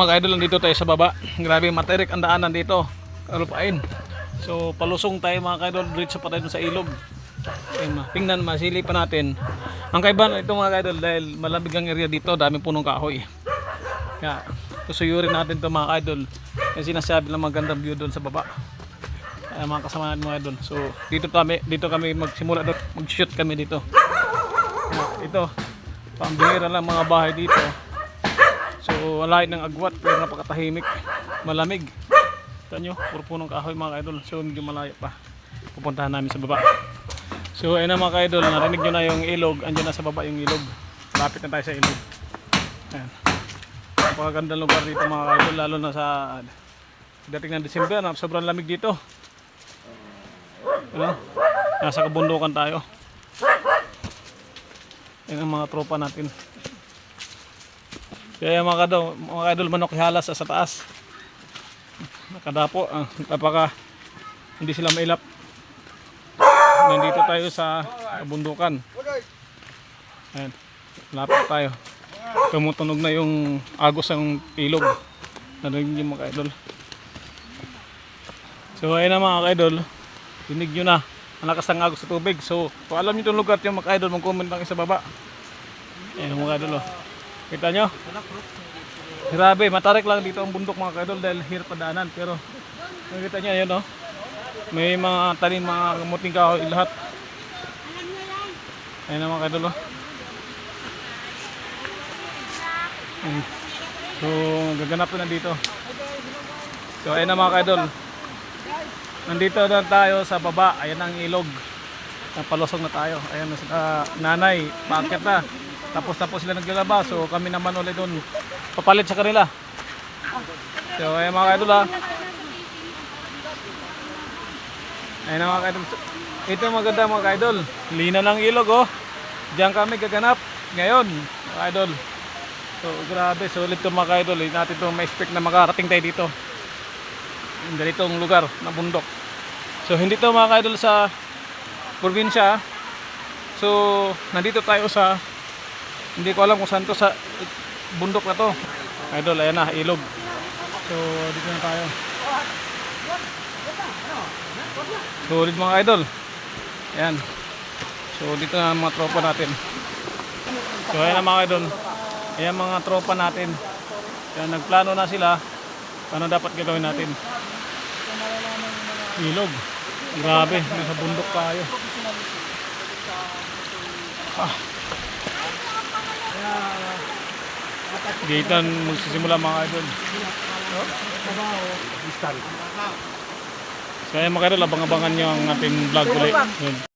Mga idol, nandito tayo sa baba. Grabe, matirik ang daanan dito. Kalupain. So, palusong tayo mga idol. Diretso pa tayo sa ilog. Tingnan, masili pa natin. Ang kaibahan ito mga idol, dahil malamig ang area dito, daming punong kahoy. Kaya, susuyurin natin ito mga idol. Yung sinasabi ng magandang view doon sa baba. Ay, mga kasama natin mga idol. So, dito kami, dito kami magsimula doon. Mag-shoot kami dito. Ito, pambihira lang mga bahay dito. So, wala ng agwat pero napakatahimik. Malamig. Kita nyo, puro punong kahoy mga idol. So, medyo malayo pa. Pupuntahan namin sa baba. So, ayun na mga idol. Narinig nyo na yung ilog. Andiyan na sa baba yung ilog. Lapit na tayo sa ilog. Ayan. Napakagandang lugar dito mga idol. Lalo na sa dating ng December. Sobrang lamig dito. Ano? Nasa kabundukan tayo. Yan ang mga tropa natin. Kaya mga kadol, mga idol manok halas sa taas. Nakadapo, ah, napaka hindi sila mailap. Nandito tayo sa bundukan. Ayan, lapit tayo. Tumutunog na yung agos ng ilog. Narinig yung mga idol. So ayun na mga idol. Tinig nyo na. Ang lakas ng agos sa tubig. So kung alam nyo itong lugar yung mga idol, mag-comment lang sa baba. Ayan mga idol oh. Kita nyo? Grabe, matarik lang dito ang bundok mga kaidol dahil hirap padaanan. Pero nakita nyo, yun oh. May mga tanim, mga kamuting kahoy lahat. Ayan na mga kaidol oh. Ayan. So, gaganap na dito. So, ayan na mga kaidol. Nandito na tayo sa baba. Ayan ang ilog. Napalusog na tayo. Ayan sila, nanay, paakyat na. Tapos tapos sila naglalaba. So kami naman ulit doon papalit sa kanila. So ayan mga kaidol ha. Ayan na mga kaidol. Ito maganda mga kaidol. Lina ng ilog oh. Diyan kami gaganap ngayon mga kaidol. So grabe. Sulit to mga kaidol. Hindi natin to ma-expect na makarating tayo dito. Ganitong lugar na bundok. So hindi to mga kaidol sa probinsya. So nandito tayo sa hindi ko alam kung saan to sa bundok na to. Idol, ayan na, ilog. So, dito na tayo. Solid mga idol. Ayan. So, dito na mga tropa natin. So, ayan na mga idol. Ayan mga tropa natin. Kaya nagplano na sila. Ano dapat gagawin natin? Ilog. Grabe, nasa bundok tayo. Ah. Dito magsisimula mga idol. So ayan mga idol, abang-abangan nyo ang ating vlog ulit.